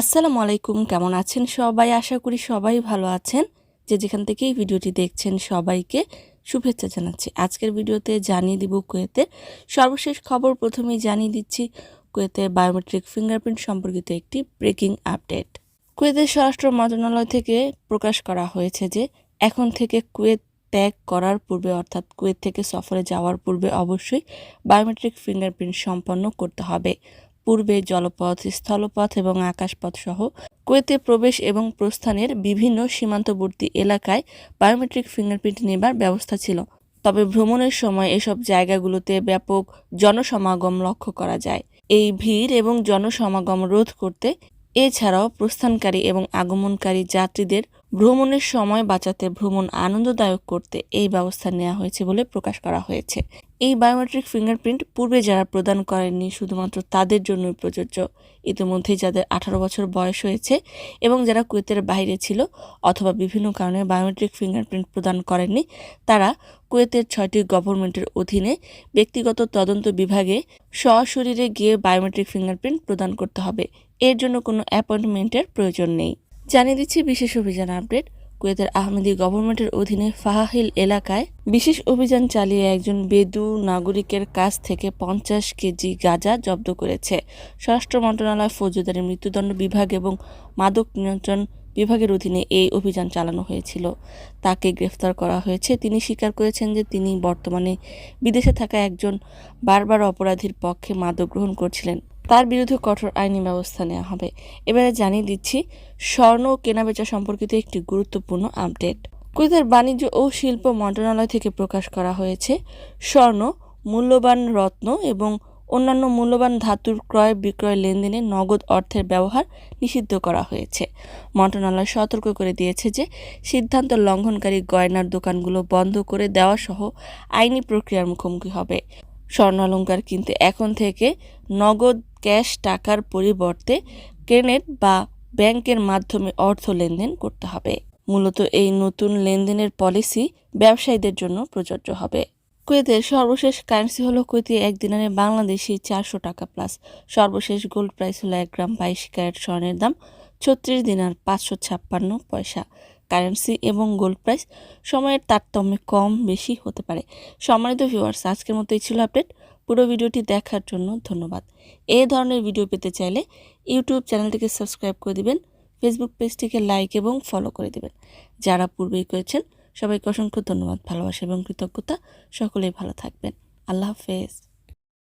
আসসালামু আলাইকুম, কেমন আছেন সবাই? আশা করি সবাই ভালো আছেন। যে যেখান থেকে এই ভিডিওটি দেখছেন সবাইকে শুভেচ্ছা জানাচ্ছি। আজকের ভিডিওতে জানিয়ে দিব কুয়েতের সর্বশেষ খবর প্রথমেই জানিয়ে দিচ্ছি কুয়েতের বায়োমেট্রিক ফিঙ্গারপ্রিন্ট সম্পর্কিত একটি ব্রেকিং আপডেট কুয়েতের স্বরাষ্ট্র মন্ত্রণালয় থেকে প্রকাশ করা হয়েছে যে, এখন থেকে কুয়েত ত্যাগ করার পূর্বে, অর্থাৎ কুয়েত থেকে সফরে যাওয়ার পূর্বে অবশ্যই বায়োমেট্রিক ফিঙ্গারপ্রিন্ট সম্পন্ন করতে হবে। পূর্বে জলপথ, স্থলপথ এবং আকাশপথ সহ কুয়েতে প্রবেশ এবং প্রস্থানের বিভিন্ন সীমান্তবর্তী এলাকায় বায়োমেট্রিক ফিঙ্গারপ্রিন্ট নেবার ব্যবস্থা ছিল। তবে ভ্রমণের সময় এসব জায়গাগুলোতে ব্যাপক জনসমাগম লক্ষ্য করা যায়। এই ভিড় এবং জনসমাগম রোধ করতে এছাড়াও প্রস্থানকারী এবং আগমনকারী যাত্রীদের ভ্রমণের সময় বাঁচাতে ভ্রমণ আনন্দদায়ক করতে এই ব্যবস্থা নেওয়া হয়েছে বলে প্রকাশ করা হয়েছে। এই বায়োমেট্রিক ফিঙ্গারপ্রিন্ট পূর্বে যারা প্রদান করেননি শুধুমাত্র তাদের জন্যই প্রযোজ্য। ইতিমধ্যেই যাদের আঠারো বছর বয়স হয়েছে এবং যারা কুয়েতের বাইরে ছিল অথবা বিভিন্ন কারণে বায়োমেট্রিক ফিঙ্গারপ্রিন্ট প্রদান করেননি, তারা কুয়েতের ছয়টি গভর্নমেন্টের অধীনে ব্যক্তিগত তদন্ত বিভাগে সশরীরে গিয়ে বায়োমেট্রিক ফিঙ্গারপ্রিন্ট প্রদান করতে হবে। এর জন্য কোনো অ্যাপয়েন্টমেন্টের প্রয়োজন নেই। জানিয়ে দিচ্ছি বিশেষ অভিযান আপডেট। কুয়েতের আহমেদি গভর্নমেন্টের অধীনে ফাহাহিল এলাকায় বিশেষ অভিযান চালিয়ে একজন বেদু নাগরিকের কাছ থেকে পঞ্চাশ কেজি গাঁজা জব্দ করেছে। স্বরাষ্ট্র মন্ত্রণালয় ফৌজদারি মৃত্যুদণ্ড বিভাগ এবং মাদক নিয়ন্ত্রণ বিভাগের অধীনে এই অভিযান চালানো হয়েছিল। তাকে গ্রেফতার করা হয়েছে। তিনি স্বীকার করেছেন যে তিনি বর্তমানে বিদেশে থাকা একজন বারবার অপরাধীর পক্ষে মাদক গ্রহণ করছিলেন। তার বিরুদ্ধে কঠোর আইনি ব্যবস্থা নেওয়া হবে। এবারে জানিয়ে দিচ্ছি, স্বর্ণ কেনাবেচা সম্পর্কিত একটি গুরুত্বপূর্ণ আপডেট। কুয়েতের বাণিজ্য ও শিল্প মন্ত্রণালয় থেকে প্রকাশ করা হয়েছে, স্বর্ণ, মূল্যবান রত্ন এবং অন্যান্য মূল্যবান ধাতুর ক্রয় বিক্রয় লেনদেনে নগদ অর্থের ব্যবহার নিষিদ্ধ করা হয়েছে। মন্ত্রণালয় সতর্ক করে দিয়েছে যে, সিদ্ধান্ত লঙ্ঘনকারী গয়নার দোকানগুলো বন্ধ করে দেওয়া সহ আইনি প্রক্রিয়ার মুখোমুখি হবে। স্বর্ণালঙ্কার কিনতে এখন থেকে নগদ ক্যাশ টাকার পরিবর্তে ক্রেনেট বা ব্যাংকের মাধ্যমে অর্থ লেনদেন করতে হবে। মূলত এই নতুন লেনদেনের পলিসি ব্যবসায়ীদের জন্য প্রযোজ্য হবে। কুয়েতের সর্বশেষ কারেন্সি হলো কুয়েতি এক দিনারে বাংলাদেশি চারশো টাকা প্লাস। সর্বশেষ গোল্ড প্রাইস হলো এক গ্রাম বাইশ ক্যারেট স্বর্ণের দাম ছত্রিশ দিনার পাঁচশো ছাপ্পান্ন পয়সা। কারেন্সি এবং গোল্ড প্রাইস সময়ের তারতম্যে কম বেশি হতে পারে। সম্মানিত ভিউয়ার্স, আজকের মতো এই ছিল আপডেট। পুরো ভিডিওটি দেখার জন্য ধন্যবাদ। এই ধরনের ভিডিও পেতে চাইলে ইউটিউব চ্যানেলটিকে সাবস্ক্রাইব করে দিবেন, ফেসবুক পেজটিকে লাইক এবং ফলো করে দিবেন। যারা পূর্বেই করেছেন, সবাইকে অসংখ্য ধন্যবাদ, ভালোবাসা এবং কৃতজ্ঞতা। সকলেই ভালো থাকবেন। আল্লাহ হাফেজ।